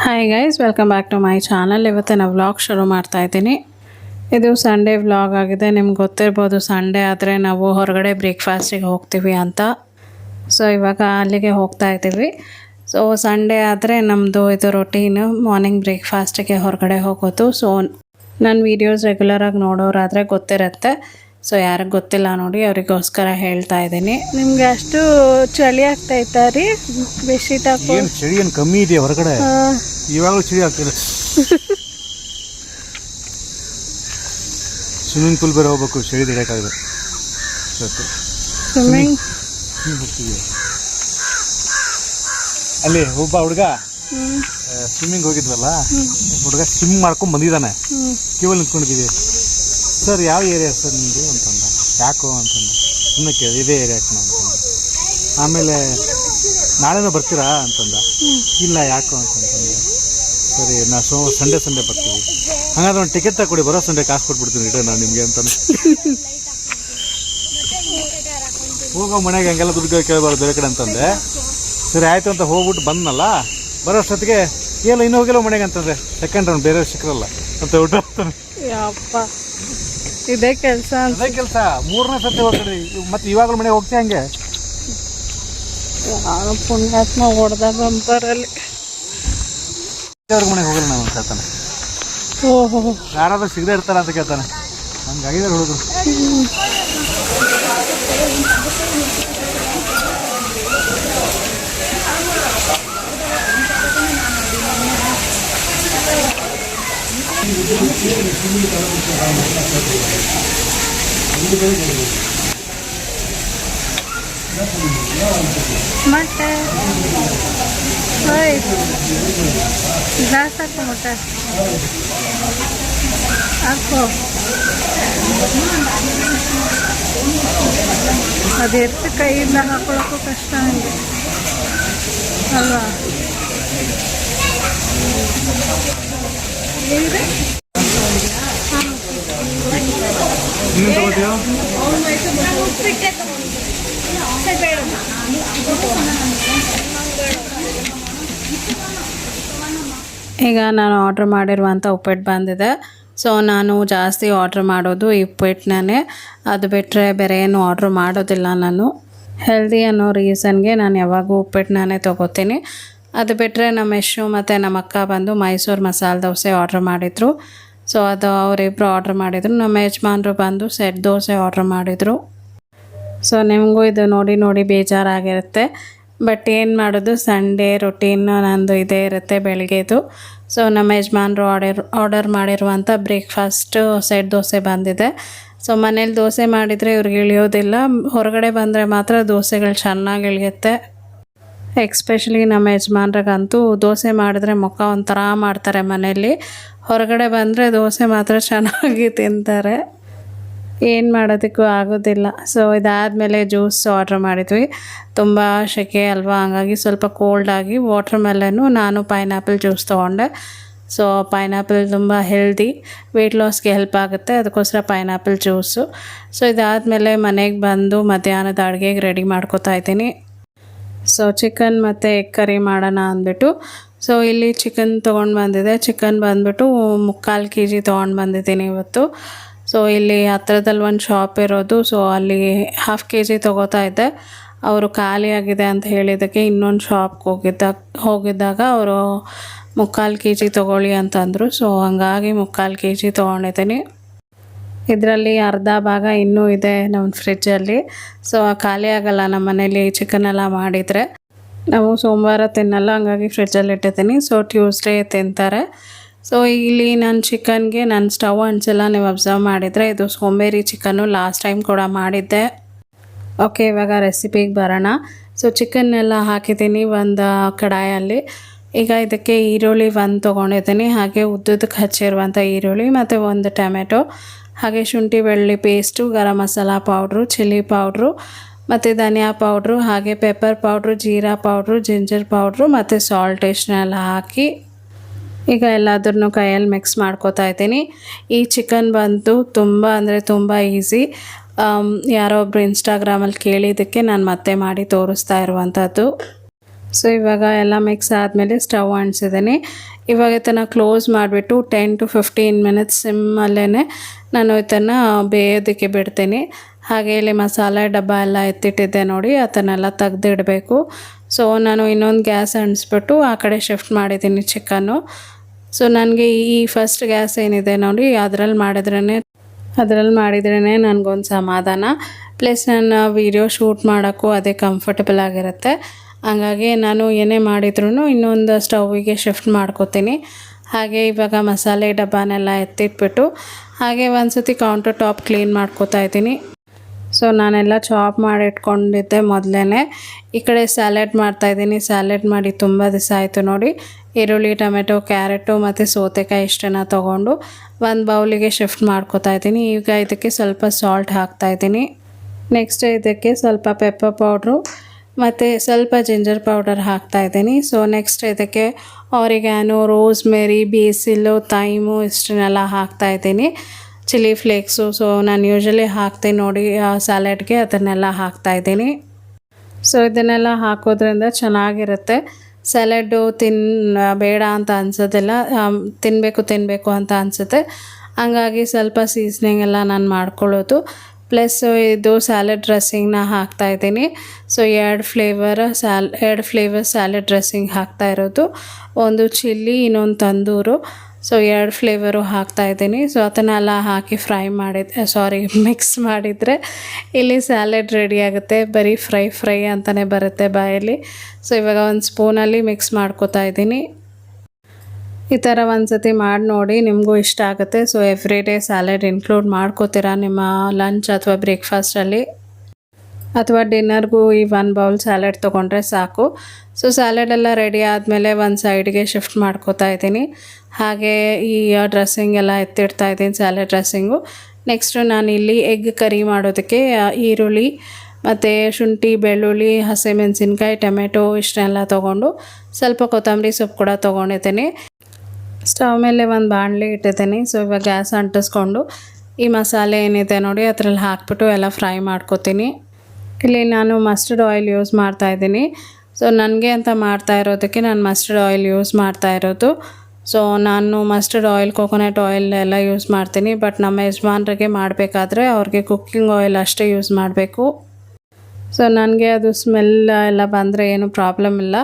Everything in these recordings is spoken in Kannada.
Hi guys welcome back to my channel ಇವತ್ತು ನಾನು ವ್ಲಾಗ್ ಶುರು ಮಾಡ್ತಾ ಇದ್ದೀನಿ. ಇದು ಸಂಡೇ ವ್ಲಾಗ್ ಆಗಿದೆ. ನಿಮ್ಗೆ ಗೊತ್ತಿರ್ಬೋದು ಸಂಡೇ ಆದರೆ ನಾವು ಹೊರಗಡೆ ಬ್ರೇಕ್ಫಾಸ್ಟಿಗೆ ಹೋಗ್ತೀವಿ ಅಂತ. ಸೊ ಇವಾಗ ಅಲ್ಲಿಗೆ ಹೋಗ್ತಾ ಇದ್ದೀವಿ. ಸೊ ಸಂಡೇ ಆದರೆ ನಮ್ಮದು ಇದು ರೊಟೀನು ಮಾರ್ನಿಂಗ್ ಬ್ರೇಕ್ಫಾಸ್ಟಿಗೆ ಹೊರಗಡೆ ಹೋಗೋದು. ಸೊ ನನ್ನ ವೀಡಿಯೋಸ್ ರೆಗ್ಯುಲರಾಗಿ ನೋಡೋರಾದರೆ ಗೊತ್ತಿರುತ್ತೆ. ಸೊ ಯಾರಿಗೆ ಗೊತ್ತಿಲ್ಲ ನೋಡಿ ಅವರಿಗೋಸ್ಕರ ಹೇಳ್ತಾ ಇದ್ದೀನಿ. ನಿಮ್ಗೆ ಅಷ್ಟು ಚಳಿ ಆಗ್ತೈತಾ ರೀ? ಬೆಡ್ಶೀಟ್ ಹಾಕೋ? ಏನು ಚಳಿ ಏನು ಕಮ್ಮಿ ಇದೆಯಾ ಹೊರಗಡೆ? ಇವಾಗಲೂ ಚಳಿ ಆಗ್ತಿದೆ. ಸ್ವಿಮ್ಮಿಂಗ್ ಪೂಲ್ ಬೇರೆ ಹೋಗ್ಬೇಕು ಚಳಿ ತಡೆಯೋಕ್ಕಾಗದೆ. ಸ್ವಿಮ್ಮಿಂಗ್? ಅಲ್ಲಿ ಒಬ್ಬ ಹುಡುಗ ಸ್ವಿಮ್ಮಿಂಗ್ ಹೋಗಿದ್ವಲ್ಲ? ಹುಡುಗ ಸ್ವಿಮ್ ಮಾಡ್ಕೊಂಡು ಬಂದಿದ್ದಾನೆ. ಕ್ಯೂವಲ್ಲಿ ನಿಂತ್ಕೊಂಡಿದ್ದೀವಿ ಸರ್, ಯಾವ ಏರಿಯಾ ಸರ್ ನಿಮ್ಮದು ಅಂತಂದ? ಯಾಕೋ ಅಂತಂದ. ಸುಮ್ಮನೆ ಕೇಳಿ, ಇದೇ ಏರಿಯಾ ಕಣ ಆಮೇಲೆ ನಾಳೆನೂ ಬರ್ತೀರಾ ಅಂತಂದ. ಇಲ್ಲ, ಯಾಕೋ ಅಂತಂದ ಸರಿ, ನಾ ಸೋ, ಸಂಡೇ ಸಂಡೇ ಬರ್ತೀವಿ. ಹಾಗಾದ್ರೆ ಒಂದು ಟಿಕೆಟ್ ತಗೊಡಿ, ಬರೋ ಸಂಡೇ ಕಾಸು ಕೊಟ್ಬಿಡ್ತೀನಿ ರಿಟರ್ನ್ ನಾನು ನಿಮಗೆ ಅಂತಾನೆ. ಹೋಗೋ ಮನೆಗೆ ಹಂಗೆಲ್ಲ ದುಡ್ಡು ಕೇಳಬಾರ್ದು ಬೇರೆ ಕಡೆ ಅಂತಂದೆ. ಸರಿ, ಆಯಿತು ಅಂತ ಹೋಗ್ಬಿಟ್ಟು ಬಂದ್ನಲ್ಲ, ಬರೋ ಅಷ್ಟೊತ್ತಿಗೆ ಏಲ್ಲ ಇನ್ನೂ ಹೋಗಿಲ್ಲ ಮನೆಗೆ ಅಂತಂದ್ರೆ ಸೆಕೆಂಡ್ ರೌಂಡ್ ಬೇರೆ ಸಿಕ್ಕರಲ್ಲ ಅಂತ ಊಟ ಇದೇ ಕೆಲಸ ಅದೇ ಕೆಲಸ. ಮೂರನೇ ಸತಿ ಹೋಗ್ತೀರಿ ಮತ್ತೆ ಇವಾಗಲೂ ಮನೆಗೆ ಹೋಗ್ತೀಯ ಹಂಗೆ? ಆ ಪುಣ್ಯಾತ್ಮ ಹೊಡೆದಾಗ ಬಂಪರಲ್ಲಿ ಅವ್ರ ಮನೆಗೆ ಹೋಗಲ್ಲ ನಾನು ಅಂತ ಹೇಳ್ತಾನೆ. ಓಹೋ. ಯಾರಾದ್ರೂ ಸಿಗದೆ ಇರ್ತಾರ ಅಂತ ಕೇಳ್ತಾನೆ. ಹಂಗಾಗಿದ್ದಾರೆ ಹುಡುಗರು. ಮತ್ತೆ ಓಯ್ ಗ್ಲಾಸ್ ಹಾಕು ಮತ್ತೆ ಹಾಕು ಅದು ಎತ್ತು ಕೈಯಿಂದ ಹಾಕೊಳ್ಳೋಕ್ಕೂ ಕಷ್ಟ ನನಗೆ ಅಲ್ವಾ ನೀರು ಇನ್ನೇನು ತಗೋತೀಯೋ ಈಗ ನಾನು ಆರ್ಡ್ರ್ ಮಾಡಿರುವಂಥ ಉಪ್ಪಿಟ್ಟು ಬಂದಿದೆ. ಸೊ ನಾನು ಜಾಸ್ತಿ ಆರ್ಡ್ರ್ ಮಾಡೋದು ಈ ಉಪ್ಪಿಟ್ಟನ್ನೇ ಅದು ಬಿಟ್ಟರೆ ಬೇರೆ ಏನು ಆರ್ಡ್ರ್ ಮಾಡೋದಿಲ್ಲ ನಾನು. ಹೆಲ್ದಿ ಅನ್ನೋ ರೀಸನ್ಗೆ ನಾನು ಯಾವಾಗೂ ಉಪ್ಪಿಟ್ಟನ್ನೇ ತೊಗೋತೀನಿ. ಅದು ಬಿಟ್ಟರೆ ನಮ್ಮ ಯಶು ಮತ್ತು ನಮ್ಮ ಅಕ್ಕ ಬಂದು ಮೈಸೂರು ಮಸಾಲೆ ದೋಸೆ ಆರ್ಡ್ರ್ ಮಾಡಿದರು. ಸೊ ಅದು ಅವರಿಬ್ಬರು ಆರ್ಡ್ರ್ ಮಾಡಿದರು. ನಮ್ಮ ಯಜಮಾನರು ಬಂದು ಸೆಟ್ ದೋಸೆ ಆರ್ಡ್ರ್ ಮಾಡಿದರು. ಸೊ ನಿಮಗೂ ಇದು ನೋಡಿ ನೋಡಿ ಬೇಜಾರಾಗಿರುತ್ತೆ. ಬಟ್ ಏನು ಮಾಡೋದು? ಸಂಡೇ ರೊಟೀನ್ ನಂದು ಇದೇ ಇರುತ್ತೆ ಬೆಳಗ್ಗೆದು. ಸೊ ನಮ್ಮ ಯಜಮಾನರು ಆರ್ಡರ್ ಆರ್ಡರ್ ಮಾಡಿರುವಂಥ ಬ್ರೇಕ್ಫಾಸ್ಟು ಸೆಟ್ ದೋಸೆ ಬಂದಿದೆ. ಸೊ ಮನೇಲಿ ದೋಸೆ ಮಾಡಿದರೆ ಇವ್ರಿಗೆ ಇಳಿಯೋದಿಲ್ಲ. ಹೊರಗಡೆ ಬಂದರೆ ಮಾತ್ರ ದೋಸೆಗಳು ಚೆನ್ನಾಗಿ ಇಳಿಯುತ್ತೆ. ಎಕ್ಸ್ಪೆಷಲಿ ನಮ್ಮ ಯಜಮಾನ್ರಿಗಂತೂ ದೋಸೆ ಮಾಡಿದ್ರೆ ಮುಖ ಒಂಥರ ಮಾಡ್ತಾರೆ ಮನೆಯಲ್ಲಿ. ಹೊರಗಡೆ ಬಂದರೆ ದೋಸೆ ಮಾತ್ರ ಚೆನ್ನಾಗಿ ತಿಂತಾರೆ. ಏನು ಮಾಡೋದಕ್ಕೂ ಆಗೋದಿಲ್ಲ. ಸೊ ಇದಾದಮೇಲೆ ಜ್ಯೂಸ್ ಆರ್ಡ್ರ್ ಮಾಡಿದ್ವಿ. ತುಂಬ ಸೆಕೆ ಅಲ್ವಾ? ಹಂಗಾಗಿ ಸ್ವಲ್ಪ ಕೋಲ್ಡ್ ಆಗಿ ವಾಟ್ರ್ ಮೆಲನ್ನು ನಾನು ಪೈನಾಪಲ್ ಜ್ಯೂಸ್ ತೊಗೊಂಡೆ. ಸೊ ಪೈನಾಪಲ್ ತುಂಬ ಹೆಲ್ದಿ ವೆಯ್ಟ್ ಲಾಸ್ಗೆ ಹೆಲ್ಪ್ ಆಗುತ್ತೆ. ಅದಕ್ಕೋಸ್ಕರ ಪೈನಾಪಲ್ ಜ್ಯೂಸು ಸೊ ಇದಾದಮೇಲೆ ಮನೆಗೆ ಬಂದು ಮಧ್ಯಾಹ್ನದ ಅಡುಗೆಗೆ ರೆಡಿ ಮಾಡ್ಕೋತಾ ಇದ್ದೀನಿ. ಸೊ ಚಿಕನ್ ಮತ್ತು ಎಗ್ ಕರಿ ಮಾಡೋಣ ಅಂದ್ಬಿಟ್ಟು. ಸೊ ಇಲ್ಲಿ ಚಿಕನ್ ತೊಗೊಂಡು ಬಂದಿದೆ. ಚಿಕನ್ ಬಂದ್ಬಿಟ್ಟು ಮುಕ್ಕಾಲು ಕೆ ಜಿ ತೊಗೊಂಡು ಬಂದಿದ್ದೀನಿ ಇವತ್ತು. ಸೊ ಇಲ್ಲಿ ಹತ್ರದಲ್ಲಿ ಒಂದು ಶಾಪ್ ಇರೋದು. ಸೊ ಅಲ್ಲಿ ಹಾಫ್ ಕೆ ಜಿ ತೊಗೋತಾ ಇದ್ದೆ. ಅವರು ಖಾಲಿಯಾಗಿದೆ ಅಂತ ಹೇಳಿದ್ದಕ್ಕೆ ಇನ್ನೊಂದು ಶಾಪ್ಗೆ ಹೋಗಿದ್ದಾಗ ಹೋಗಿದ್ದಾಗ ಅವರು ಮುಕ್ಕಾಲು ಕೆ ಜಿ ತೊಗೊಳ್ಳಿ ಅಂತಂದರು. ಸೊ ಹಂಗಾಗಿ ಮುಕ್ಕಾಲು ಕೆ ಜಿ ತೊಗೊಂಡಿದ್ದೀನಿ. ಇದರಲ್ಲಿ ಅರ್ಧ ಭಾಗ ಇನ್ನೂ ಇದೆ ನಮ್ಮ ಫ್ರಿಜ್ಜಲ್ಲಿ ಸೊ ಖಾಲಿ ಆಗಲ್ಲ, ನಮ್ಮ ಮನೇಲಿ ಚಿಕನ್ ಎಲ್ಲ ಮಾಡಿದರೆ. ನಾವು ಸೋಮವಾರ ತಿನ್ನಲ್ಲ, ಹಂಗಾಗಿ ಫ್ರಿಜ್ಜಲ್ಲಿ ಇಟ್ಟಿದ್ದೀನಿ. ಸೊ ಟ್ಯೂಸ್ಡೇ ತಿಂತಾರೆ. ಸೊ ಇಲ್ಲಿ ನಾನು ಚಿಕನ್ಗೆ ನಾನು ಸ್ಟವ್ ಅಂಚೆಲ್ಲ ನೀವು ಅಬ್ಸರ್ವ್ ಮಾಡಿದರೆ ಇದು ಸೋಂಬೇರಿ ಚಿಕನ್ನು ಲಾಸ್ಟ್ ಟೈಮ್ ಕೂಡ ಮಾಡಿದ್ದೆ. ಓಕೆ ಇವಾಗ ರೆಸಿಪಿಗೆ ಬರೋಣ. ಸೊ ಚಿಕನ್ನೆಲ್ಲ ಹಾಕಿದ್ದೀನಿ ಒಂದು ಕಡಾಯಲ್ಲಿ. ಈಗ ಇದಕ್ಕೆ ಈರುಳ್ಳಿ ಒಂದು ತೊಗೊಂಡಿದ್ದೀನಿ. ಹಾಗೆ ಉದ್ದುದಕ್ಕೆ ಹಚ್ಚಿರುವಂಥ ಈರುಳ್ಳಿ ಮತ್ತು ಒಂದು ಟೊಮೆಟೊ. ಹಾಗೆ ಶುಂಠಿ, ಬೆಳ್ಳುಳ್ಳಿ paste garam masala powder chilli powder ಮತ್ತು ಧನಿಯಾ ಪೌಡ್ರು ಹಾಗೆ pepper powder jeera powder ginger powder ಮತ್ತು ಸಾಲ್ಟ್ ಇಷ್ಟನ್ನೆಲ್ಲ ಹಾಕಿ ಈಗ ಎಲ್ಲದನ್ನು ಕೈಯಲ್ಲಿ ಮಿಕ್ಸ್ ಮಾಡ್ಕೋತಾ ಇದ್ದೀನಿ. ಈ ಚಿಕನ್ ಬಂತು ತುಂಬ ಅಂದರೆ ತುಂಬ ಈಸಿ ಯಾರೋ ಒಬ್ಬರು ಇನ್ಸ್ಟಾಗ್ರಾಮಲ್ಲಿ ಕೇಳಿದ್ದಕ್ಕೆ ನಾನು ಮತ್ತೆ ಮಾಡಿ ತೋರಿಸ್ತಾ ಇರುವಂಥದ್ದು ಸೊ ಇವಾಗ ಎಲ್ಲ ಮಿಕ್ಸ್ ಆದಮೇಲೆ ಸ್ಟವ್ ಅಂಟಿಸಿದ್ದೀನಿ. ಇವಾಗ ಇದನ್ನು ಕ್ಲೋಸ್ ಮಾಡಿಬಿಟ್ಟು ಟೆನ್ ಟು ಫಿಫ್ಟೀನ್ ಮಿನಿಟ್ಸ್ ಸಿಮ್ಮಲ್ಲೇ ನಾನು ಇದನ್ನು ಬೇಯೋದಕ್ಕೆ ಬಿಡ್ತೀನಿ. ಹಾಗೆ ಇಲ್ಲಿ ಮಸಾಲೆ ಡಬ್ಬ ಎಲ್ಲ ಎತ್ತಿಟ್ಟಿದ್ದೆ ನೋಡಿ, ಅದನ್ನೆಲ್ಲ ತೆಗ್ದಿಡಬೇಕು. ಸೊ ನಾನು ಇನ್ನೊಂದು ಗ್ಯಾಸ್ ಅಂಟಿಸ್ಬಿಟ್ಟು ಆ ಕಡೆ ಶಿಫ್ಟ್ ಮಾಡಿದ್ದೀನಿ ಚಿಕನ್ನು. ಸೊ ನನಗೆ ಈ ಫಸ್ಟ್ ಗ್ಯಾಸ್ ಏನಿದೆ ನೋಡಿ, ಅದರಲ್ಲಿ ಮಾಡಿದ್ರೇ ಅದರಲ್ಲಿ ಮಾಡಿದ್ರೇ ನನಗೊಂದು ಸಮಾಧಾನ. ಪ್ಲಸ್ ನಾನು ವೀಡಿಯೋ ಶೂಟ್ ಮಾಡೋಕ್ಕೂ ಅದೇ ಕಂಫರ್ಟಬಲ್ ಆಗಿರುತ್ತೆ. ಹಂಗಾಗಿ ನಾನು ಏನೇ ಮಾಡಿದ್ರೂ ಇನ್ನೊಂದು ಸ್ಟವ್ವಿಗೆ ಶಿಫ್ಟ್ ಮಾಡ್ಕೋತೀನಿ. ಹಾಗೆ ಇವಾಗ ಮಸಾಲೆ ಡಬ್ಬನೆಲ್ಲ ಎತ್ತಿಟ್ಬಿಟ್ಟು ಹಾಗೆ ಒಂದು ಸತಿ ಕೌಂಟರ್ ಟಾಪ್ ಕ್ಲೀನ್ ಮಾಡ್ಕೋತಾ ಇದ್ದೀನಿ. ಸೊ ನಾನೆಲ್ಲ ಚಾಪ್ ಮಾಡಿ ಇಟ್ಕೊಂಡಿದ್ದೆ ಮೊದಲೇ ಈ ಕಡೆ ಸ್ಯಾಲೆಡ್ ಮಾಡ್ತಾಯಿದ್ದೀನಿ ಸ್ಯಾಲೆಡ್ ಮಾಡಿ ತುಂಬ ದಿವಸ ಆಯಿತು ನೋಡಿ. ಈರುಳ್ಳಿ, ಟೊಮೆಟೊ, ಕ್ಯಾರೆಟು ಮತ್ತು ಸೌತೆಕಾಯಿ ಇಷ್ಟನ್ನು ತೊಗೊಂಡು ಒಂದು ಬೌಲಿಗೆ ಶಿಫ್ಟ್ ಮಾಡ್ಕೋತಾ ಇದ್ದೀನಿ. ಈಗ ಇದಕ್ಕೆ ಸ್ವಲ್ಪ ಸಾಲ್ಟ್ ಹಾಕ್ತಾಯಿದ್ದೀನಿ ನೆಕ್ಸ್ಟ್ ಇದಕ್ಕೆ ಸ್ವಲ್ಪ ಪೆಪ್ಪರ್ ಪೌಡ್ರು ಮತ್ತು ಸ್ವಲ್ಪ ಜಿಂಜರ್ ಪೌಡರ್ ಹಾಕ್ತಾಯಿದ್ದೀನಿ ಸೊ ನೆಕ್ಸ್ಟ್ ಇದಕ್ಕೆ ಅವರಿಗೇನು ರೋಸ್ ಮೇರಿ ಬೇಸಿಲು ತೈಮು ಇಷ್ಟನ್ನೆಲ್ಲ ಹಾಕ್ತಾಯಿದ್ದೀನಿ ಚಿಲ್ಲಿ ಫ್ಲೇಕ್ಸು ಸೊ ನಾನು ಯೂಶಲಿ ಹಾಕ್ತೀನಿ ನೋಡಿ ಸ್ಯಾಲೆಡ್ಗೆ ಅದನ್ನೆಲ್ಲ ಹಾಕ್ತಾಯಿದ್ದೀನಿ ಸೊ ಇದನ್ನೆಲ್ಲ ಹಾಕೋದ್ರಿಂದ ಚೆನ್ನಾಗಿರುತ್ತೆ. ಸ್ಯಾಲೆಡ್ಡು ತಿನ್, ಬೇಡ ಅಂತ ಅನ್ಸೋದಿಲ್ಲ. ತಿನ್ನಬೇಕು ತಿನ್ನಬೇಕು ಅಂತ ಅನಿಸುತ್ತೆ. ಹಂಗಾಗಿ ಸ್ವಲ್ಪ ಸೀಸ್ನಿಂಗ್ ಎಲ್ಲ ನಾನು ಮಾಡ್ಕೊಳ್ಳೋದು. ಪ್ಲಸ್ ಇದು ಸ್ಯಾಲೆಡ್ ಡ್ರೆಸ್ಸಿಂಗ್ನ ಹಾಕ್ತಾ ಇದ್ದೀನಿ. ಸೊ ಎರಡು ಫ್ಲೇವರ್ ಸ್ಯಾಲ್ ಎರಡು ಫ್ಲೇವರ್ ಸ್ಯಾಲೆಡ್ ಡ್ರೆಸ್ಸಿಂಗ್ ಹಾಕ್ತಾ ಇರೋದು. ಒಂದು ಚಿಲ್ಲಿ ಇನ್ನೊಂದು ತಂದೂರು. ಸೊ ಎರಡು ಫ್ಲೇವರು ಹಾಕ್ತಾ ಇದ್ದೀನಿ. ಸೊ ಅದನ್ನೆಲ್ಲ ಹಾಕಿ ಫ್ರೈ ಮಾಡಿದ ಸಾರಿ ಮಿಕ್ಸ್ ಮಾಡಿದರೆ ಇಲ್ಲಿ ಸ್ಯಾಲೆಡ್ ರೆಡಿ ಆಗುತ್ತೆ. ಬರೀ ಫ್ರೈ ಫ್ರೈ ಅಂತಲೇ ಬರುತ್ತೆ ಬಾಯಲ್ಲಿ. ಸೊ ಇವಾಗ ಒಂದು ಸ್ಪೂನಲ್ಲಿ ಮಿಕ್ಸ್ ಮಾಡ್ಕೋತಾ ಇದ್ದೀನಿ. ಈ ಥರ ಒಂದು ಸತಿ ಮಾಡಿ ನೋಡಿ, ನಿಮಗೂ ಇಷ್ಟ ಆಗುತ್ತೆ. So every day salad include ಮಾಡ್ಕೋತೀರಾ ನಿಮ್ಮ ಲಂಚ್ ಅಥವಾ ಬ್ರೇಕ್ಫಾಸ್ಟಲ್ಲಿ ಅಥವಾ ಡಿನ್ನರ್ಗೂ ಈ ಒನ್ ಬೌಲ್ ಸ್ಯಾಲೆಡ್ ತೊಗೊಂಡ್ರೆ ಸಾಕು. ಸೊ ಸ್ಯಾಲೆಡ್ ಎಲ್ಲ ರೆಡಿ ಆದಮೇಲೆ ಒಂದು ಸೈಡ್ಗೆ ಶಿಫ್ಟ್ ಮಾಡ್ಕೋತಾ ಇದ್ದೀನಿ. ಹಾಗೆ ಈ ಡ್ರೆಸ್ಸಿಂಗ್ ಎಲ್ಲ ಎತ್ತಿಡ್ತಾ ಇದ್ದೀನಿ ಸ್ಯಾಲೆಡ್ ಡ್ರೆಸ್ಸಿಂಗು ನೆಕ್ಸ್ಟು ನಾನು ಇಲ್ಲಿ ಎಗ್ ಕರಿ ಮಾಡೋದಕ್ಕೆ ಈರುಳ್ಳಿ ಮತ್ತು ಶುಂಠಿ, ಬೆಳ್ಳುಳ್ಳಿ ಹಸಿಮೆಣಸಿನ್ಕಾಯಿ ಟೊಮೆಟೊ ಇಷ್ಟನ್ನೆಲ್ಲ ತೊಗೊಂಡು ಸ್ವಲ್ಪ ಕೊತ್ತಂಬರಿ ಸೊಪ್ಪು ಕೂಡ ತೊಗೊಂಡಿದ್ದೀನಿ. ಸ್ಟವ್ ಮೇಲೆ ಒಂದು ಬಾಣಲಿ ಇಟ್ಟಿದ್ದೀನಿ. ಸೊ ಇವಾಗ ಗ್ಯಾಸ್ ಅಂಟಿಸ್ಕೊಂಡು ಈ ಮಸಾಲೆ ಏನಿದೆ ನೋಡಿ, ಅದರಲ್ಲಿ ಹಾಕ್ಬಿಟ್ಟು ಎಲ್ಲ ಫ್ರೈ ಮಾಡ್ಕೊತೀನಿ. ಇಲ್ಲಿ ನಾನು ಮಸ್ಟರ್ಡ್ ಆಯಿಲ್ ಯೂಸ್ ಮಾಡ್ತಾ ಇದ್ದೀನಿ. ಸೊ ನನಗೆ ಅಂತ ಮಾಡ್ತಾ ಇರೋದಕ್ಕೆ ನಾನು ಮಸ್ಟರ್ಡ್ ಆಯಿಲ್ ಯೂಸ್ ಮಾಡ್ತಾ ಇರೋದು. ಸೊ ನಾನು ಮಸ್ಟರ್ಡ್ ಆಯಿಲ್ ಕೊಕೊನಟ್ ಆಯಿಲ್ ಎಲ್ಲ ಯೂಸ್ ಮಾಡ್ತೀನಿ. ಬಟ್ ನಮ್ಮ ಯಜಮಾನ್ರಿಗೆ ಮಾಡಬೇಕಾದ್ರೆ ಅವ್ರಿಗೆ ಕುಕ್ಕಿಂಗ್ ಆಯಿಲ್ ಅಷ್ಟೇ ಯೂಸ್ ಮಾಡಬೇಕು. ಸೊ ನನಗೆ ಅದು ಸ್ಮೆಲ್ ಎಲ್ಲ ಬಂದರೆ ಏನು ಪ್ರಾಬ್ಲಮ್ ಇಲ್ಲ.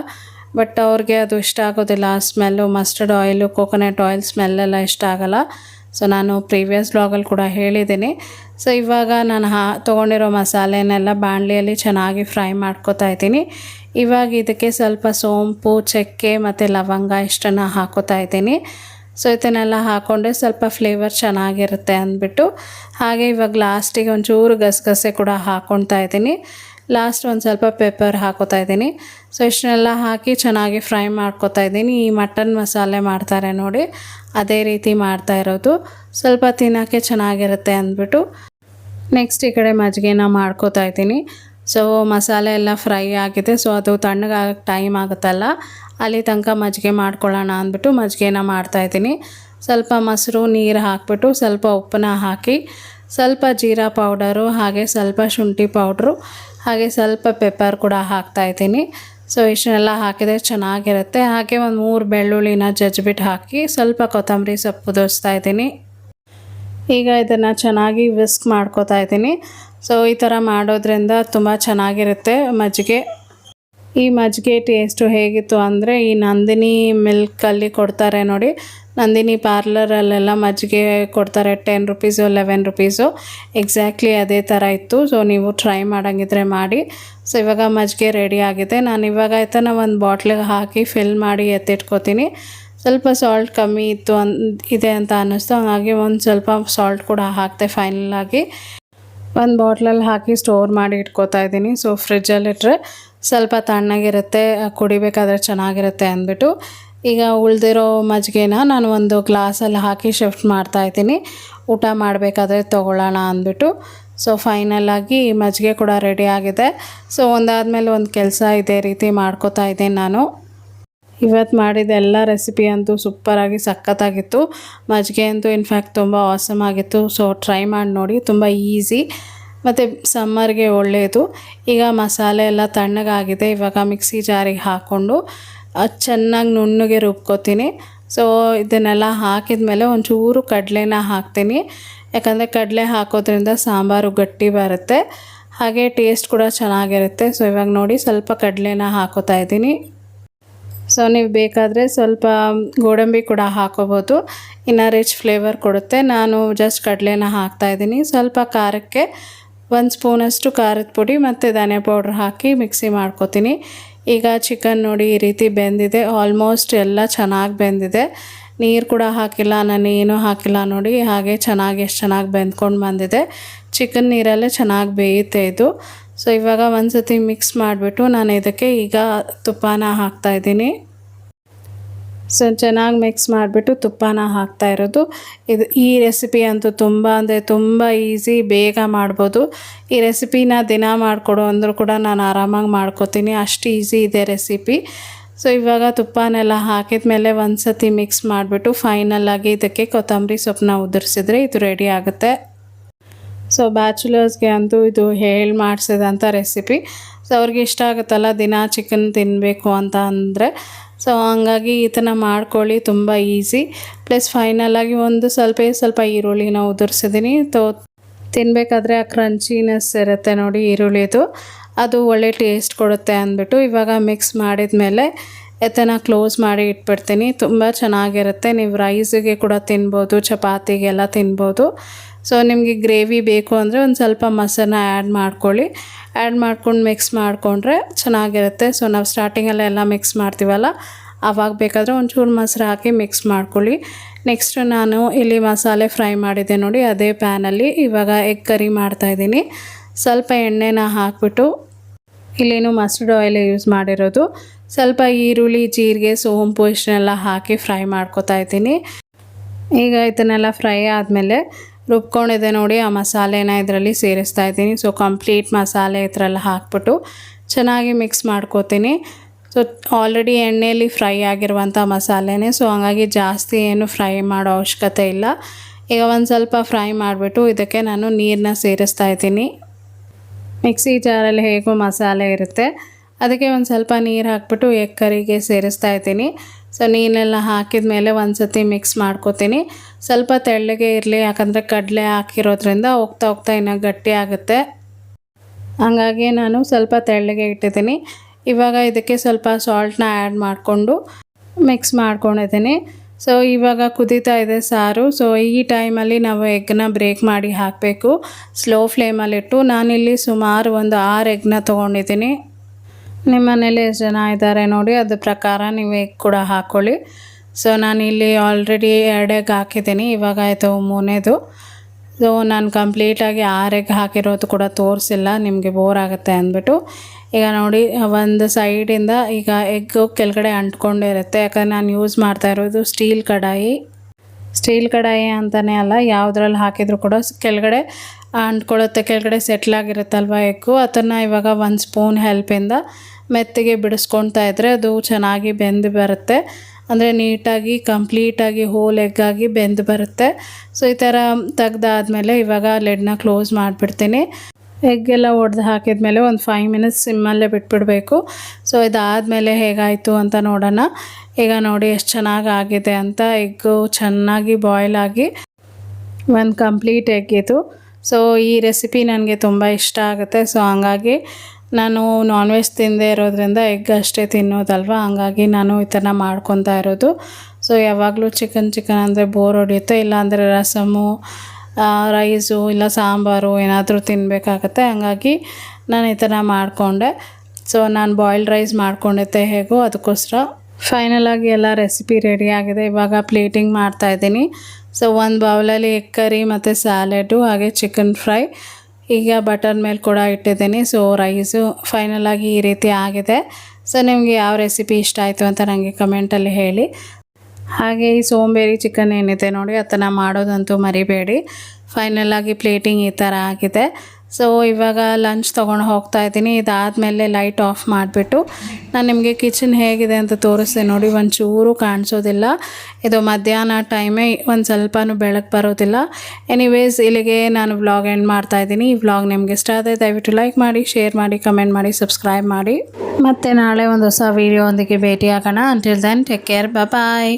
ಬಟ್ ಅವ್ರಿಗೆ ಅದು ಇಷ್ಟ ಆಗೋದಿಲ್ಲ. Smell mustard oil coconut oil ಸ್ಮೆಲ್ಲೆಲ್ಲ ಇಷ್ಟ ಆಗೋಲ್ಲ. ಸೊ ನಾನು ಪ್ರೀವಿಯಸ್ ಬ್ಲಾಗಲ್ಲಿ ಕೂಡ ಹೇಳಿದ್ದೀನಿ. ಸೊ ಇವಾಗ ನಾನು ಹಾ, ತೊಗೊಂಡಿರೋ ಮಸಾಲೆನೆಲ್ಲ ಬಾಣಲಿಯಲ್ಲಿ ಚೆನ್ನಾಗಿ ಫ್ರೈ ಮಾಡ್ಕೊತಾ ಇದ್ದೀನಿ. ಇವಾಗ ಇದಕ್ಕೆ ಸ್ವಲ್ಪ ಸೋಂಪು, ಚಕ್ಕೆ ಮತ್ತು ಲವಂಗ ಇಷ್ಟನ್ನು ಹಾಕೋತಾ ಇದ್ದೀನಿ. ಸೊ ಇದನ್ನೆಲ್ಲ ಹಾಕ್ಕೊಂಡ್ರೆ ಸ್ವಲ್ಪ ಫ್ಲೇವರ್ ಚೆನ್ನಾಗಿರುತ್ತೆ ಅಂದ್ಬಿಟ್ಟು. ಹಾಗೆ ಇವಾಗ ಲಾಸ್ಟಿಗೆ ಒಂಚೂರು ಗಸಗಸೆ ಕೂಡ ಹಾಕ್ಕೊಳ್ತಾ ಇದ್ದೀನಿ. ಲಾಸ್ಟ್ ಒಂದು ಸ್ವಲ್ಪ ಪೆಪ್ಪರ್ ಹಾಕೋತಾ ಇದ್ದೀನಿ. ಸೊ ಇಷ್ಟನ್ನೆಲ್ಲ ಹಾಕಿ ಚೆನ್ನಾಗಿ ಫ್ರೈ ಮಾಡ್ಕೋತಾ ಇದ್ದೀನಿ. ಈ ಮಟನ್ ಮಸಾಲೆ ಮಾಡ್ತಾರೆ ನೋಡಿ. ಅದೇ ರೀತಿ ಮಾಡ್ತಾ ಇರೋದು. ಸ್ವಲ್ಪ ತಿನ್ನೋಕ್ಕೆ ಚೆನ್ನಾಗಿರುತ್ತೆ ಅಂದ್ಬಿಟ್ಟು ನೆಕ್ಸ್ಟ್ ಈ ಕಡೆ ಮಜ್ಜಿಗೆನ ಮಾಡ್ಕೋತಾ ಇದ್ದೀನಿ. ಸೊ ಮಸಾಲೆ ಎಲ್ಲ ಫ್ರೈ ಆಗಿದೆ. ಸೊ ಅದು ತಣ್ಣಗಾಗಕ್ಕೆ ಟೈಮ್ ಆಗುತ್ತಲ್ಲ. ಅಲ್ಲಿ ತನಕ ಮಜ್ಜಿಗೆ ಮಾಡ್ಕೊಳ್ಳೋಣ ಅಂದ್ಬಿಟ್ಟು ಮಜ್ಜಿಗೆನ ಮಾಡ್ತಾಯಿದ್ದೀನಿ ಸ್ವಲ್ಪ ಮೊಸರು, ನೀರು ಹಾಕ್ಬಿಟ್ಟು ಸ್ವಲ್ಪ ಉಪ್ಪನ್ನ ಹಾಕಿ ಸ್ವಲ್ಪ ಜೀರಾ ಪೌಡರು ಹಾಗೆ ಸ್ವಲ್ಪ ಶುಂಠಿ ಪೌಡ್ರು ಹಾಗೆ ಸ್ವಲ್ಪ ಪೆಪ್ಪರ್ ಕೂಡ ಹಾಕ್ತಾಯಿದ್ದೀನಿ ಸೊ ಇಷ್ಟನ್ನೆಲ್ಲ ಹಾಕಿದರೆ ಚೆನ್ನಾಗಿರುತ್ತೆ. ಹಾಗೆ ಒಂದು ಮೂರು ಬೆಳ್ಳುಳ್ಳಿನ ಜಜ್ಜಿಬಿಟ್ಟು ಹಾಕಿ ಸ್ವಲ್ಪ ಕೊತ್ತಂಬರಿ ಸೊಪ್ಪು ದೋಸ್ತಾ ಇದ್ದೀನಿ. ಈಗ ಇದನ್ನು ಚೆನ್ನಾಗಿ ವಿಸ್ಕ್ ಮಾಡ್ಕೋತಾ ಇದ್ದೀನಿ. ಸೊ ಈ ಥರ ಮಾಡೋದ್ರಿಂದ ತುಂಬ ಚೆನ್ನಾಗಿರುತ್ತೆ ಮಜ್ಜಿಗೆ. ಈ ಮಜ್ಜಿಗೆ ಟೇಸ್ಟು ಹೇಗಿತ್ತು ಅಂದರೆ ಈ ನಂದಿನಿ ಮಿಲ್ಕಲ್ಲಿ ಕೊಡ್ತಾರೆ ನೋಡಿ. ನಂದಿನಿ ಪಾರ್ಲರಲ್ಲೆಲ್ಲ ಮಜ್ಜಿಗೆ ಕೊಡ್ತಾರೆ ten rupees eleven rupees exactly ಅದೇ ಥರ ಇತ್ತು. ಸೊ ನೀವು ಟ್ರೈ ಮಾಡೋಂಗಿದ್ರೆ ಮಾಡಿ. ಸೊ ಇವಾಗ ಮಜ್ಜಿಗೆ ರೆಡಿ ಆಗಿದೆ. ನಾನು ಇವಾಗ ನಾನು ಒಂದು ಬಾಟ್ಲಿಗೆ ಹಾಕಿ ಫಿಲ್ ಮಾಡಿ ಎತ್ತಿಟ್ಕೋತೀನಿ. ಸ್ವಲ್ಪ ಸಾಲ್ಟ್ ಕಮ್ಮಿ ಇತ್ತು ಅನ್, ಇದೆ ಅಂತ ಅನ್ನಿಸ್ತು. ಹಾಗಾಗಿ ಒಂದು ಸ್ವಲ್ಪ ಸಾಲ್ಟ್ ಕೂಡ ಹಾಕ್ತೆ ಫೈನಲ್ ಆಗಿ. ಒಂದು ಬಾಟ್ಲಲ್ಲಿ ಹಾಕಿ ಸ್ಟೋರ್ ಮಾಡಿ ಇಟ್ಕೋತಾ ಇದ್ದೀನಿ. ಸೊ ಫ್ರಿಜ್ಜಲ್ಲಿಟ್ಟರೆ ಸ್ವಲ್ಪ ತಣ್ಣಗಿರುತ್ತೆ ಕುಡಿಬೇಕಾದ್ರೆ ಚೆನ್ನಾಗಿರುತ್ತೆ ಅಂದ್ಬಿಟ್ಟು ಈಗ ಉಳಿದಿರೋ ಮಜ್ಜಿಗೆನ ನಾನು ಒಂದು ಗ್ಲಾಸಲ್ಲಿ ಹಾಕಿ ಶಿಫ್ಟ್ ಮಾಡ್ತಾ ಇದ್ದೀನಿ. ಊಟ ಮಾಡಬೇಕಾದ್ರೆ ತೊಗೊಳ್ಳೋಣ ಅಂದ್ಬಿಟ್ಟು. ಸೊ ಫೈನಲಾಗಿ ಮಜ್ಜಿಗೆ ಕೂಡ ರೆಡಿ ಆಗಿದೆ. ಸೊ ಒಂದಾದಮೇಲೆ ಒಂದು ಕೆಲಸ ಇದೇ ರೀತಿ ಮಾಡ್ಕೋತಾ ಇದ್ದೀನಿ ನಾನು. ಇವತ್ತು ಮಾಡಿದ ಎಲ್ಲ ರೆಸಿಪಿ ಅಂತೂ ಸೂಪರಾಗಿ ಸಖತ್ತಾಗಿತ್ತು. ಮಜ್ಜಿಗೆ ಅಂತೂ ಇನ್ಫ್ಯಾಕ್ಟ್ ತುಂಬ ಆಸಮ್ ಆಗಿತ್ತು. ಸೊ ಟ್ರೈ ಮಾಡಿ ನೋಡಿ. ತುಂಬ ಈಸಿ ಮತ್ತು ಸಮ್ಮರ್ಗೆ ಒಳ್ಳೆಯದು. ಈಗ ಮಸಾಲೆ ಎಲ್ಲ ತಣ್ಣಗಾಗಿದೆ. ಇವಾಗ ಮಿಕ್ಸಿ ಜಾರಿಗೆ ಹಾಕ್ಕೊಂಡು ಅದು ಚೆನ್ನಾಗಿ ನುಣ್ಣಗೆ ರುಬ್ಕೋತೀನಿ. ಸೊ ಇದನ್ನೆಲ್ಲ ಹಾಕಿದ ಮೇಲೆ ಒಂಚೂರು ಕಡಲೆನ ಹಾಕ್ತೀನಿ. ಯಾಕಂದರೆ ಕಡಲೆ ಹಾಕೋದ್ರಿಂದ ಸಾಂಬಾರು ಗಟ್ಟಿ ಬರುತ್ತೆ. ಹಾಗೆ ಟೇಸ್ಟ್ ಕೂಡ ಚೆನ್ನಾಗಿರುತ್ತೆ. ಸೊ ಇವಾಗ ನೋಡಿ ಸ್ವಲ್ಪ ಕಡಲೆನ ಹಾಕೋತಾ ಇದ್ದೀನಿ. ಸೊ ನೀವು ಬೇಕಾದರೆ ಸ್ವಲ್ಪ ಗೋಡಂಬಿ ಕೂಡ ಹಾಕೋಬೋದು. ಇನ್ನು ರಿಚ್ ಫ್ಲೇವರ್ ಕೊಡುತ್ತೆ. ನಾನು ಜಸ್ಟ್ ಕಡಲೆನ ಹಾಕ್ತಾಯಿದ್ದೀನಿ ಸ್ವಲ್ಪ ಖಾರಕ್ಕೆ ಒಂದು ಸ್ಪೂನಷ್ಟು ಖಾರದ ಪುಡಿ ಮತ್ತು ಧನೆ ಪೌಡ್ರ್ ಹಾಕಿ ಮಿಕ್ಸಿ ಮಾಡ್ಕೊತೀನಿ. ಈಗ ಚಿಕನ್ ನೋಡಿ ಈ ರೀತಿ ಬೆಂದಿದೆ. ಆಲ್ಮೋಸ್ಟ್ ಎಲ್ಲ ಚೆನ್ನಾಗಿ ಬೆಂದಿದೆ. ನೀರು ಕೂಡ ಹಾಕಿಲ್ಲ, ನಾನು ಏನೂ ಹಾಕಿಲ್ಲ ನೋಡಿ, ಹಾಗೆ ಚೆನ್ನಾಗಿ ಎಷ್ಟು ಚೆನ್ನಾಗಿ ಬೆಂದ್ಕೊಂಡು ಬಂದಿದೆ. ಚಿಕನ್ ನೀರಲ್ಲೇ ಚೆನ್ನಾಗಿ ಬೇಯುತ್ತೆ ಇದು. ಸೊ ಇವಾಗ ಒಂದು ಸತಿ ಮಿಕ್ಸ್ ಮಾಡಿಬಿಟ್ಟು ನಾನು ಇದಕ್ಕೆ ಈಗ ತುಪ್ಪನ ಹಾಕ್ತಾಯಿದ್ದೀನಿ ಸೊ ಚೆನ್ನಾಗಿ ಮಿಕ್ಸ್ ಮಾಡಿಬಿಟ್ಟು ತುಪ್ಪನ ಹಾಕ್ತಾ ಇರೋದು. ಇದು ಈ ರೆಸಿಪಿ ಅಂತೂ ತುಂಬ ಅಂದರೆ ತುಂಬ ಈಸಿ ಬೇಗ ಮಾಡ್ಬೋದು. ಈ ರೆಸಿಪಿನ ದಿನ ಮಾಡಿಕೊಡು ಅಂದರೂ ಕೂಡ ನಾನು ಆರಾಮಾಗಿ ಮಾಡ್ಕೋತೀನಿ. ಅಷ್ಟು ಈಸಿ ಇದೆ ರೆಸಿಪಿ ಸೊ ಇವಾಗ ತುಪ್ಪನೆಲ್ಲ ಹಾಕಿದ ಮೇಲೆ ಒಂದು ಸತಿ ಮಿಕ್ಸ್ ಮಾಡಿಬಿಟ್ಟು ಫೈನಲ್ಲಾಗಿ ಇದಕ್ಕೆ ಕೊತ್ತಂಬರಿ ಸೊಪ್ಪನ್ನ ಉದುರಿಸಿದ್ರೆ ಇದು ರೆಡಿ ಆಗುತ್ತೆ. ಸೊ ಬ್ಯಾಚುಲರ್ಸ್ಗೆ ಅಂತೂ ಇದು ಹೇಳಿ ಮಾಡಿಸಿದಂಥ ರೆಸಿಪಿ ಸೊ ಅವ್ರಿಗೆ ಇಷ್ಟ ಆಗುತ್ತಲ್ಲ ದಿನ ಚಿಕನ್ ತಿನ್ನಬೇಕು ಅಂತ ಅಂದರೆ. ಸೊ ಹಂಗಾಗಿ ಈ ಥರ ಮಾಡ್ಕೊಳ್ಳಿ ತುಂಬ ಈಸಿ ಪ್ಲಸ್ ಫೈನಲಾಗಿ ಒಂದು ಸ್ವಲ್ಪ ಸ್ವಲ್ಪ ಈರುಳ್ಳಿನ ಉದುರಿಸಿದ್ದೀನಿ ತೋ ತಿನ್ನಬೇಕಾದ್ರೆ ಆ ಕ್ರಂಚಿನೆಸ್ ಇರುತ್ತೆ ನೋಡಿ ಈರುಳ್ಳಿದು. ಅದು ಒಳ್ಳೆ ಟೇಸ್ಟ್ ಕೊಡುತ್ತೆ ಅಂದ್ಬಿಟ್ಟು ಇವಾಗ ಮಿಕ್ಸ್ ಮಾಡಿದ ಮೇಲೆ ಎತ್ತನ ಕ್ಲೋಸ್ ಮಾಡಿ ಇಟ್ಬಿಡ್ತೀನಿ. ತುಂಬ ಚೆನ್ನಾಗಿರುತ್ತೆ. ನೀವು ರೈಸಿಗೆ ಕೂಡ ತಿನ್ಬೋದು, ಚಪಾತಿಗೆಲ್ಲ ತಿನ್ಬೋದು. ಸೊ ನಿಮಗೆ ಗ್ರೇವಿ ಬೇಕು ಅಂದರೆ ಒಂದು ಸ್ವಲ್ಪ ಮೊಸರನ್ನ ಆ್ಯಡ್ ಮಾಡ್ಕೊಳ್ಳಿ. ಆ್ಯಡ್ ಮಾಡ್ಕೊಂಡು ಮಿಕ್ಸ್ ಮಾಡಿಕೊಂಡ್ರೆ ಚೆನ್ನಾಗಿರುತ್ತೆ. ಸೊ ನಾವು ಸ್ಟಾರ್ಟಿಂಗಲ್ಲೆಲ್ಲ ಮಿಕ್ಸ್ ಮಾಡ್ತೀವಲ್ಲ ಆವಾಗ ಬೇಕಾದರೆ ಒಂಚೂರು ಮೊಸರು ಹಾಕಿ ಮಿಕ್ಸ್ ಮಾಡ್ಕೊಳ್ಳಿ. ನೆಕ್ಸ್ಟ್ ನಾನು ಇಲ್ಲಿ ಮಸಾಲೆ ಫ್ರೈ ಮಾಡಿದ್ದೆ ನೋಡಿ, ಅದೇ ಪ್ಯಾನಲ್ಲಿ ಇವಾಗ ಎಗ್ ಕರಿ ಮಾಡ್ತಾಯಿದ್ದೀನಿ ಸ್ವಲ್ಪ ಎಣ್ಣೆನ ಹಾಕ್ಬಿಟ್ಟು ಇಲ್ಲೇನು ಮಸ್ಟರ್ಡ್ ಆಯಿಲ್ ಯೂಸ್ ಮಾಡಿರೋದು. ಸ್ವಲ್ಪ ಈರುಳ್ಳಿ, ಜೀರಿಗೆ, ಸೋಂಪು ಇಷ್ಟನ್ನೆಲ್ಲ ಹಾಕಿ ಫ್ರೈ ಮಾಡ್ಕೊತಾ ಇದ್ದೀನಿ. ಈಗ ಇದನ್ನೆಲ್ಲ ಫ್ರೈ ಆದಮೇಲೆ ರುಬ್ಕೊಂಡಿದೆ ನೋಡಿ, ಆ ಮಸಾಲೆನ ಇದರಲ್ಲಿ ಸೇರಿಸ್ತಾ ಇದ್ದೀನಿ. ಸೊ ಕಂಪ್ಲೀಟ್ ಮಸಾಲೆ ಇದರಲ್ಲಿ ಹಾಕ್ಬಿಟ್ಟು ಚೆನ್ನಾಗಿ ಮಿಕ್ಸ್ ಮಾಡ್ಕೋತೀನಿ. ಸೊ ಆಲ್ರೆಡಿ ಎಣ್ಣೆಯಲ್ಲಿ ಫ್ರೈ ಆಗಿರುವಂಥ ಮಸಾಲೆನೇ ಸೊ ಹಂಗಾಗಿ ಜಾಸ್ತಿ ಏನು ಫ್ರೈ ಮಾಡೋ ಅವಶ್ಯಕತೆ ಇಲ್ಲ. ಈಗ ಒಂದು ಸ್ವಲ್ಪ ಫ್ರೈ ಮಾಡಿಬಿಟ್ಟು ಇದಕ್ಕೆ ನಾನು ನೀರನ್ನ ಸೇರಿಸ್ತಾ ಇದ್ದೀನಿ. ಮಿಕ್ಸಿ ಜಾರಲ್ಲಿ ಹೇಗೂ ಮಸಾಲೆ ಇರುತ್ತೆ. ಅದಕ್ಕೆ ಒಂದು ಸ್ವಲ್ಪ ನೀರು ಹಾಕ್ಬಿಟ್ಟು ಎಕ್ಕರಿಗೆ ಸೇರಿಸ್ತಾ ಇದ್ದೀನಿ. ಸೊ ನೀನೆಲ್ಲ ಹಾಕಿದ ಮೇಲೆ ಒಂದು ಸತಿ ಮಿಕ್ಸ್ ಮಾಡ್ಕೋತೀನಿ. ಸ್ವಲ್ಪ ತೆಳ್ಳಗೆ ಇರಲಿ, ಯಾಕಂದರೆ ಕಡಲೆ ಹಾಕಿರೋದ್ರಿಂದ ಹೋಗ್ತಾ ಹೋಗ್ತಾ ಇನ್ನೂ ಗಟ್ಟಿ ಆಗುತ್ತೆ. ಹಂಗಾಗಿ ನಾನು ಸ್ವಲ್ಪ ತೆಳ್ಳಗೆ ಇಟ್ಟಿದ್ದೀನಿ. ಇವಾಗ ಇದಕ್ಕೆ ಸ್ವಲ್ಪ ಸಾಲ್ಟ್ನ ಆ್ಯಡ್ ಮಾಡಿಕೊಂಡು ಮಿಕ್ಸ್ ಮಾಡ್ಕೊಂಡಿದ್ದೀನಿ. ಸೊ ಇವಾಗ ಕುದೀತಾ ಇದೆ ಸಾರು. ಸೊ ಈ ಟೈಮಲ್ಲಿ ನಾವು ಎಗ್ನ ಬ್ರೇಕ್ ಮಾಡಿ ಹಾಕಬೇಕು. ಸ್ಲೋ ಫ್ಲೇಮಲ್ಲಿಟ್ಟು ನಾನಿಲ್ಲಿ ಸುಮಾರು ಒಂದು ಆರು ಎಗ್ನ ತೊಗೊಂಡಿದ್ದೀನಿ. ನಿಮ್ಮ ಮನೇಲಿ ಎಷ್ಟು ಜನ ಇದ್ದಾರೆ ನೋಡಿ, ಅದ್ರ ಪ್ರಕಾರ ನೀವೇ ಕೂಡ ಹಾಕ್ಕೊಳ್ಳಿ ಸೊ ಇಲ್ಲಿ ಆಲ್ರೆಡಿ ಎರಡು ಎಗ್ ಹಾಕಿದ್ದೀನಿ. ಇವಾಗ ಆಯಿತು ಮೂನೇದು. ಸೊ ನಾನು ಕಂಪ್ಲೀಟಾಗಿ ಆರು ಎಗ್ ಹಾಕಿರೋದು ಕೂಡ ತೋರಿಸಿಲ್ಲ. ನಿಮಗೆ ಬೋರ್ ಆಗುತ್ತೆ ಅಂದ್ಬಿಟ್ಟು. ಈಗ ನೋಡಿ, ಒಂದು ಸೈಡಿಂದ ಈಗ ಎಗ್ಗು ಕೆಳಗಡೆ ಅಂಟ್ಕೊಂಡಿರುತ್ತೆ ಯಾಕಂದ್ರೆ ನಾನು ಯೂಸ್ ಮಾಡ್ತಾ ಇರೋದು ಸ್ಟೀಲ್ ಕಡಾಯಿ. ಸ್ಟೀಲ್ ಕಡಾಯಿ ಅಂತಲೇ ಅಲ್ಲ, ಯಾವುದ್ರಲ್ಲಿ ಹಾಕಿದರೂ ಕೂಡ ಕೆಳಗಡೆ ಅಂಟ್ಕೊಳ್ಳುತ್ತೆ ಕೆಳಗಡೆ ಸೆಟ್ಲಾಗಿರುತ್ತಲ್ವ ಎಗ್ಗು? ಅದನ್ನು ಇವಾಗ ಒಂದು ಸ್ಪೂನ್ ಹೆಲ್ಪಿಂದ ಮೆತ್ತಗೆ ಬಿಡಿಸ್ಕೊಳ್ತಾ ಇದ್ದರೆ ಅದು ಚೆನ್ನಾಗಿ ಬೆಂದು ಬರುತ್ತೆ. ಅಂದರೆ ನೀಟಾಗಿ ಕಂಪ್ಲೀಟಾಗಿ ಹೋಲ್ ಎಗ್ಗಾಗಿ ಬೆಂದು ಬರುತ್ತೆ. ಸೊ ಈ ಥರ ತೆಗ್ದಾದ್ಮೇಲೆ ಇವಾಗ ಲೆಡ್ನ ಕ್ಲೋಸ್ ಮಾಡಿಬಿಡ್ತೀನಿ. ಎಗ್ಗೆಲ್ಲ ಒಡೆದು ಹಾಕಿದ್ಮೇಲೆ ಒಂದು ಫೈವ್ ಮಿನಿಟ್ಸ್ ಸಿಮ್ಮಲ್ಲೇ ಬಿಟ್ಬಿಡಬೇಕು. ಸೊ ಇದಾದಮೇಲೆ ಹೇಗಾಯಿತು ಅಂತ ನೋಡೋಣ. ಈಗ ನೋಡಿ ಎಷ್ಟು ಚೆನ್ನಾಗಿ ಆಗಿದೆ ಅಂತ. ಎಗ್ಗು ಚೆನ್ನಾಗಿ ಬಾಯ್ಲ್ ಆಗಿ ಒಂದು ಕಂಪ್ಲೀಟ್ ಎಗ್ ಇದು. ಸೊ ಈ ರೆಸಿಪಿ ನನಗೆ ತುಂಬ ಇಷ್ಟ ಆಗುತ್ತೆ. ಸೊ ಹಂಗಾಗಿ ನಾನು ನಾನ್ ವೆಜ್ ತಿಂದೇ ಇರೋದ್ರಿಂದ ಎಗ್ ಅಷ್ಟೇ ತಿನ್ನೋದಲ್ವ? ಹಂಗಾಗಿ ನಾನು ಈ ಥರ ಮಾಡ್ಕೊತಾ ಇರೋದು. ಸೊ ಯಾವಾಗಲೂ ಚಿಕನ್ ಚಿಕನ್ ಅಂದರೆ ಬೋರ್ ಹೊಡೆಯುತ್ತೆ. ಇಲ್ಲಾಂದರೆ ರಸಮು ರೈಸು ಇಲ್ಲ ಸಾಂಬಾರು ಏನಾದರೂ ತಿನ್ನಬೇಕಾಗತ್ತೆ ಹಂಗಾಗಿ ನಾನು ಈ ಥರ ಮಾಡಿಕೊಂಡೆ. ಸೊ ನಾನು ಬಾಯ್ಲ್ಡ್ ರೈಸ್ ಮಾಡ್ಕೊಂಡಿದ್ದೆ ಹೇಗೋ ಅದಕ್ಕೋಸ್ಕರ. ಫೈನಲಾಗಿ ಎಲ್ಲ ರೆಸಿಪಿ ರೆಡಿ ಆಗಿದೆ. ಇವಾಗ ಪ್ಲೇಟಿಂಗ್ ಮಾಡ್ತಾ ಇದ್ದೀನಿ. ಸೊ ಒಂದು ಬೌಲಲ್ಲಿ ಎಗ್ ಕರಿ ಮತ್ತು ಸ್ಯಾಲೆಡು ಹಾಗೆ ಚಿಕನ್ ಫ್ರೈ ಈಗ ಬಟರ್ ಮೇಲೆ ಕೂಡ ಇಟ್ಟಿದ್ದೀನಿ. ಸೊ ರೈಸು ಫೈನಲಾಗಿ ಈ ರೀತಿ ಆಗಿದೆ. ಸೊ ನಿಮಗೆ ಯಾವ ರೆಸಿಪಿ ಇಷ್ಟ ಆಯಿತು ಅಂತ ನನಗೆ ಕಮೆಂಟಲ್ಲಿ ಹೇಳಿ. ಹಾಗೆ ಈ ಸೋಂಬೇರಿ ಚಿಕನ್ ಏನಿದೆ ನೋಡಿ, ಅದನ್ನು ಮಾಡೋದಂತೂ ಮರಿಬೇಡಿ. ಫೈನಲಾಗಿ ಪ್ಲೇಟಿಂಗ್ ಈ ಥರ ಆಗಿದೆ. ಸೊ ಇವಾಗ ಲಂಚ್ ತೊಗೊಂಡು ಹೋಗ್ತಾ ಇದ್ದೀನಿ. ಇದಾದಮೇಲೆ ಲೈಟ್ ಆಫ್ ಮಾಡಿಬಿಟ್ಟು ನಾನು ನಿಮಗೆ ಕಿಚನ್ ಹೇಗಿದೆ ಅಂತ ತೋರಿಸ್ದೆ ನೋಡಿ. ಒಂಚೂರು ಕಾಣಿಸೋದಿಲ್ಲ. ಇದು ಮಧ್ಯಾಹ್ನ ಟೈಮೇ ಒಂದು ಸ್ವಲ್ಪನೂ ಬೆಳಕು ಬರೋದಿಲ್ಲ. ಎನಿವೇಸ್ ಇಲ್ಲಿಗೆ ನಾನು ವ್ಲಾಗ್ ಎಂಡ್ ಮಾಡ್ತಾ ಇದ್ದೀನಿ. ಈ ವ್ಲಾಗ್ ನಿಮ್ಗೆ ಇಷ್ಟ ಆದರೆ ದಯವಿಟ್ಟು ಲೈಕ್ ಮಾಡಿ ಶೇರ್ ಮಾಡಿ ಕಮೆಂಟ್ ಮಾಡಿ ಸಬ್ಸ್ಕ್ರೈಬ್ ಮಾಡಿ. ಮತ್ತು ನಾಳೆ ಒಂದು ಹೊಸ ವೀಡಿಯೋ ಒಂದಿಗೆ ಭೇಟಿ ಆಗೋಣ until then take care bye